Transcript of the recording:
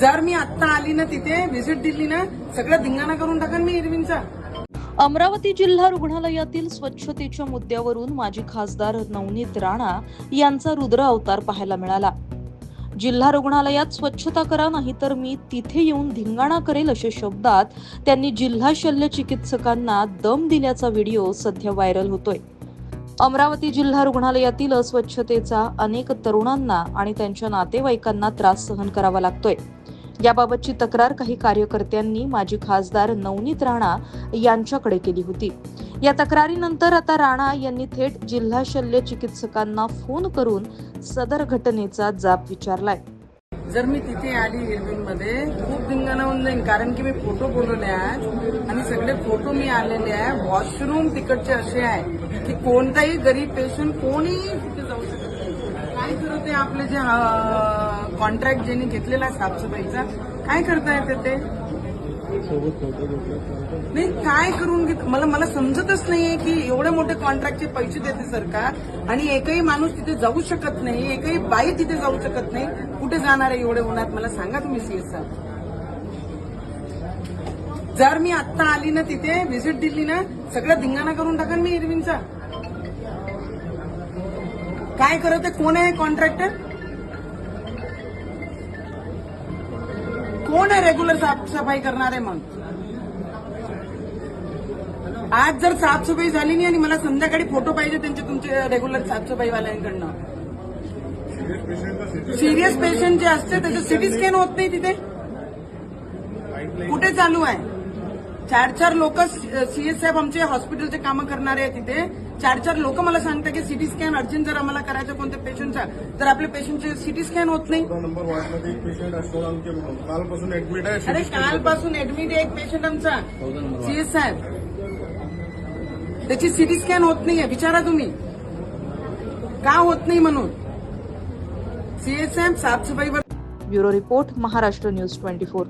जर मी आत्ता आली ना तिथे व्हिजिट दिली ना सगळं धिंगाणा करून टाकन मी इरविनचा. अमरावती जिल्हा रुग्णालयातील स्वच्छतेच्या मुद्द्यावरून माजी खासदार नवनीत राणा यांचा रुद्र अवतार पाहायला मिळाला. जिल्हा रुग्णालयात स्वच्छता करा नाही तर मी तिथे येऊन धिंगाणा करेल अशा शब्दात त्यांनी जिल्हा शल्य चिकित्सकांना दम दिल्याचा व्हिडिओ सध्या व्हायरल होतोय. अमरावती जिल्हा रुग्णालयातील अस्वच्छतेचा अनेक तरुणांना आणि त्यांच्या नातेवाईकांना त्रास सहन करावा लागतोय. याबाबतची तक्रार काही कार्यकर्त्यांनी माजी खासदार नवनीत राणा यांच्याकडे केली होती. या तक्रारीनंतर आता राणा यांनी थेट जिल्हा शल्य चिकित्सकांना फोन करून सदर घटनेचा जाब विचारलाय. जर मी तिथे आली इरविनमध्ये खूप धिंगाणा होऊन कारण की मी फोटो बोलवले आज सगळे फोटो मी आलेले आहे. वॉशरूम तिकडचे असे आहे की कोणताही गरीब पेशंट कोणीही तिथे जाऊ शकत नाही. काय करत आपले जे कॉन्ट्रॅक्ट ज्यांनी घेतलेला आहे साफसफाईचा काय करता ते ते? नाही काय करून घेत मला मला समजतच नाहीये की एवढे मोठे कॉन्ट्रॅक्टचे पैसे देते सरकार आणि एकही माणूस तिथे जाऊ शकत नाही एकही बाई तिथे जाऊ शकत नाही. कुठे जाणार आहे एवढे उन्हात? मला सांगा तुम्ही सीएस जर मी आत्ता आली ना तिथे व्हिजिट दिली ना सगळं धिंगाणा करून टाकेन मी इरविनचा. काय करत आहे? कोण आहे कॉन्ट्रॅक्टर कोण आहे रेग्युलर साफसफाई करणार आहे मग? आज जर साफसफाई झाली नाही आणि मला संध्याकाळी फोटो पाहिजे त्यांचे तुमचे रेग्युलर साफसफाईवाल्यांकडनं. सिरियस पेशंट जे असते त्याचं सिटी स्कॅन होत नाही तिथे. कुठे चालू आहे? चार चार लोक सीएस साहेब आमचे हॉस्पिटलचे कामं करणारे आहेत तिथे चार चार लोक मला सांगतात की सिटी स्कॅन अर्जंट जर आम्हाला करायचं कोणत्या पेशंटचा तर आपल्या पेशंटचे सिटी स्कॅन होत नाही. चौदा नंबर वॉर्डमध्ये एक पेशंट असतो आमचे कालपासून ऍडमिट आहे अरे कालपासून ऍडमिट आहे एक पेशंट आमचा. सीएस साहेब. त्याची सिटी स्कॅन होत नाहीये. विचारा तुम्ही. का होत नाही म्हणून? सीएस साहेब साफसफाईवर bureau report Maharashtra news twenty four.